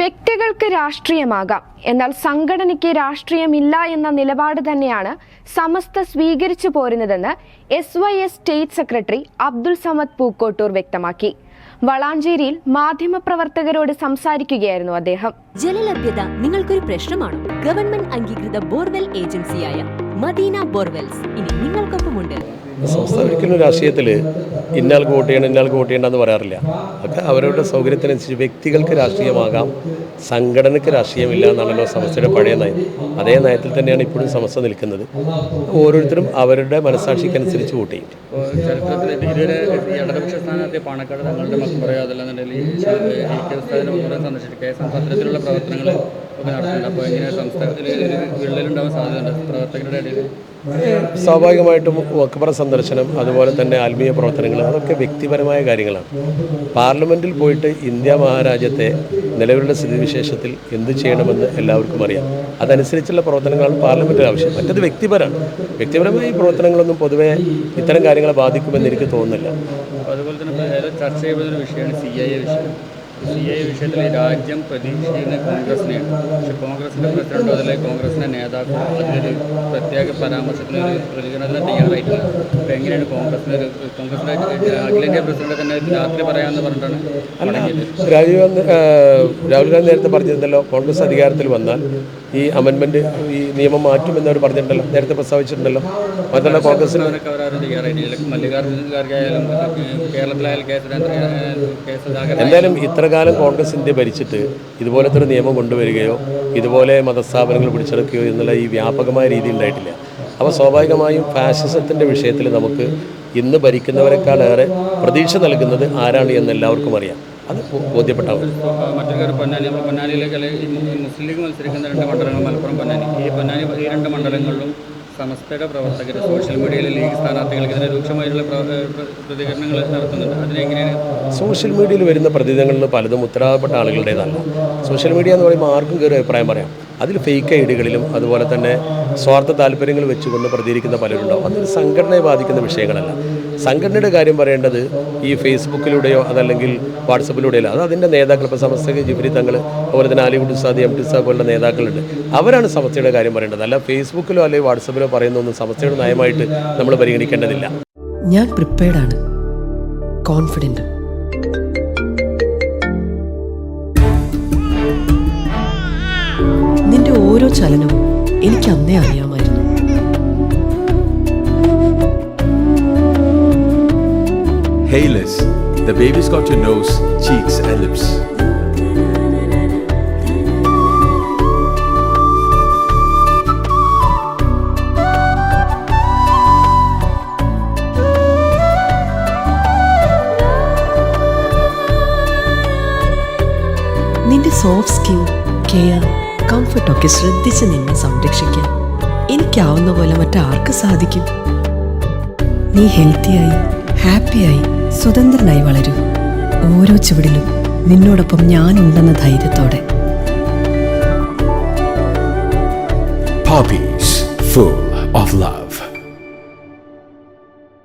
വ്യക്തികൾക്ക് രാഷ്ട്രീയമാകാം. എന്നാൽ സംഘടനയ്ക്ക് രാഷ്ട്രീയമില്ല എന്ന നിലപാട് തന്നെയാണ് സമസ്ത സ്വീകരിച്ചു പോരുന്നതെന്ന് S Y S state secretary Abdul Samad Pookkottur വ്യക്തമാക്കി. വളാഞ്ചേരിയിൽ മാധ്യമപ്രവർത്തകരോട് സംസാരിക്കുകയായിരുന്നു അദ്ദേഹം. ജലലഭ്യത നിങ്ങൾക്കൊരു പ്രശ്നമാണോ? ഗവൺമെന്റ് അംഗീകൃത ബോർവെൽ ഏജൻസിയായ മദീന ബോർവെൽസ്. ഇനി നിങ്ങൾക്കൊപ്പമുണ്ട്. സംസ്ഥാന ഒരിക്കലും രാഷ്ട്രീയത്തിൽ ഇന്നാൾക്ക് വോട്ട് ചെയ്യണം ഇന്നാൾക്ക് വോട്ട് ചെയ്യേണ്ടെന്ന് പറയാറില്ല. ഒക്കെ അവരവരുടെ സൗകര്യത്തിനനുസരിച്ച് വ്യക്തികൾക്ക് രാഷ്ട്രീയമാകാം സംഘടനയ്ക്ക് രാഷ്ട്രീയമില്ല എന്നാണല്ലോ സമസ്തയുടെ പഴയ നയം. അതേ നയത്തിൽ തന്നെയാണ് ഇപ്പോഴും സമസ്ത നിൽക്കുന്നത്. ഓരോരുത്തരും അവരുടെ മനസാക്ഷിക്കനുസരിച്ച് വോട്ട് ചെയ്യും. പാണക്കാട് തങ്ങളുടെ സന്ദർശിച്ചിട്ട് പ്രവർത്തനങ്ങൾ ഇടയിൽ സ്വാഭാവികമായിട്ടും വക്കപ്പുറ സന്ദർശനം അതുപോലെ തന്നെ ആത്മീയ പ്രവർത്തനങ്ങൾ അതൊക്കെ വ്യക്തിപരമായ കാര്യങ്ങളാണ്. പാർലമെന്റിൽ പോയിട്ട് ഇന്ത്യ മഹാരാജ്യത്തെ നിലവിലുള്ള സ്ഥിതിവിശേഷത്തിൽ എന്ത് ചെയ്യണമെന്ന് എല്ലാവർക്കും അറിയാം. അതനുസരിച്ചുള്ള പ്രവർത്തനങ്ങളാണ് പാർലമെന്റിൽ ആവശ്യം. മറ്റത് വ്യക്തിപരമാണ്. വ്യക്തിപരമായ പ്രവർത്തനങ്ങളൊന്നും പൊതുവേ ഇത്തരം കാര്യങ്ങളെ ബാധിക്കുമെന്ന് എനിക്ക് തോന്നുന്നില്ല. അതുപോലെ തന്നെ ചർച്ച ചെയ്തൊരു വിഷയമാണ് സി ഐ എ വിഷയം. സി ഐ വിഷയത്തിൽ രാജ്യം പ്രതീക്ഷിക്കുന്ന കോൺഗ്രസിനെയാണ് പക്ഷെ കോൺഗ്രസിന്റെ പ്രസിഡന്റ് അതിലെ കോൺഗ്രസിന്റെ നേതാക്കൾ അതിനൊരു പ്രത്യേക പരാമർശത്തിന് ഒരു പ്രതികരണത്തിന് തയ്യാറായിട്ടില്ല. അപ്പോൾ എങ്ങനെയാണ് കോൺഗ്രസിന്റെ ഒരു കോൺഗ്രസിന്റെ അഖിലേന്ത്യാ പ്രസിഡന്റ് തന്നെ രാത്രി പറയാമെന്ന് പറഞ്ഞിട്ടാണ് രാജീവ് ഗാന്ധി രാഹുൽ ഗാന്ധി നേരത്തെ പറഞ്ഞിരുന്നല്ലോ കോൺഗ്രസ് അധികാരത്തിൽ വന്നാൽ ഈ അമെൻമെന്റ് ഈ നിയമം മാറ്റുമെന്നവർ പറഞ്ഞിട്ടുണ്ടല്ലോ നേരത്തെ പ്രസ്താവിച്ചിട്ടുണ്ടല്ലോ. മാത്രമല്ല കോൺഗ്രസ് അവരൊക്കെ അവരാരും തയ്യാറായിട്ടില്ല. മല്ലികാർജുന ഖാർഗെ ആയാലും കേരളത്തിലായാലും കെ സുരേന്ദ്ര കെ സുധാകരൻ എന്തായാലും ഇത്ര കാലം കോൺഗ്രസ് ഇന്ത്യ ഭരിച്ചിട്ട് ഇതുപോലത്തെ ഒരു നിയമം കൊണ്ടുവരികയോ ഇതുപോലെ മതസ്ഥാപനങ്ങൾ പിടിച്ചെടുക്കുകയോ എന്നുള്ള ഈ വ്യാപകമായ രീതി ഉണ്ടായിട്ടില്ല. അപ്പോൾ സ്വാഭാവികമായും ഫാഷിസത്തിന്റെ വിഷയത്തിൽ നമുക്ക് ഇന്ന് ഭരിക്കുന്നവരെക്കാളേറെ പ്രതീക്ഷ നൽകുന്നത് ആരാണ് എന്ന് എല്ലാവർക്കും അറിയാം. അത് ബോധ്യപ്പെട്ടാവും മറ്റൊരു മുസ്ലിം മത്സരിക്കുന്ന രണ്ട് മണ്ഡലങ്ങൾ മലപ്പുറം പൊന്നാനി. ഈ പൊന്നാനി ഈ രണ്ട് മണ്ഡലങ്ങളിലും സമസ്തയുടെ പ്രവർത്തകർ സോഷ്യൽ മീഡിയയിൽ ലീഗ് സ്ഥാനാർത്ഥികൾക്ക് ഇതിന് രൂക്ഷമായിട്ടുള്ള പ്ര- പ്ര- പ്രതികരണങ്ങൾ നടത്തുന്നുണ്ട്. അതിനെങ്ങനെയാണ് സോഷ്യൽ മീഡിയയിൽ വരുന്ന പ്രതികരണങ്ങളിൽ പലതും ഉത്തരവാദപ്പെട്ട ആളുകളുടേതല്ല. സോഷ്യൽ മീഡിയ എന്ന് പറയുമ്പോൾ ആർക്കും കയറി അഭിപ്രായം പറയാം. അതിൽ ഫേക്ക് ഐ ഡികളിലും അതുപോലെ തന്നെ സ്വാർത്ഥ താല്പര്യങ്ങൾ വെച്ചുകൊണ്ട് പ്രതികരിക്കുന്ന പലരുണ്ടാവും. അതൊരു സംഘടനയെ ബാധിക്കുന്ന വിഷയങ്ങളല്ല. സംഘടനയുടെ കാര്യം പറയേണ്ടത് ഈ ഫേസ്ബുക്കിലൂടെയോ അതല്ലെങ്കിൽ വാട്സപ്പിലൂടെയല്ല അത് അതിന്റെ നേതാക്കൾ ഇപ്പോൾ സമസ്തക്ക് ജിബ്രി തങ്ങൾ അതുപോലെ തന്നെ അലിവുഡ് ഉസ്താദ് എം ടി സാബ് പോലുള്ള നേതാക്കളുണ്ട്. അവരാണ് സമസ്തയുടെ കാര്യം പറയേണ്ടത്. അല്ല ഫേസ്ബുക്കിലോ അല്ലെങ്കിൽ വാട്സപ്പിലോ പറയുന്നൊന്നും സമസ്തയുടെ നയമായിട്ട് നമ്മൾ പരിഗണിക്കേണ്ടതില്ല. ഞാൻ പ്രിപ്പയർഡാണ് കോൺഫിഡന്റ് ഓരോ ചലനവും എനിക്ക് അന്നേ അറിയാമായിരുന്നു Hayless, the baby's got your nose, cheeks, and lips. നിന്റെ സോഫ്റ്റ് സ്കിൻ കെയർ കംഫർട്ടൊക്കെ ശ്രദ്ധിച്ച് നിന്നെ സംരക്ഷിക്കാൻ എനിക്കാവുന്ന പോലെ മറ്റാർക്ക് സാധിക്കും? നീ ഹെൽത്തിയായി ഹാപ്പിയായി സ്വതന്ത്രനായി വളരൂ. ഓരോ ചുവടിലും നിന്നോടൊപ്പം ഞാനുണ്ടെന്ന ധൈര്യത്തോടെ. Of love.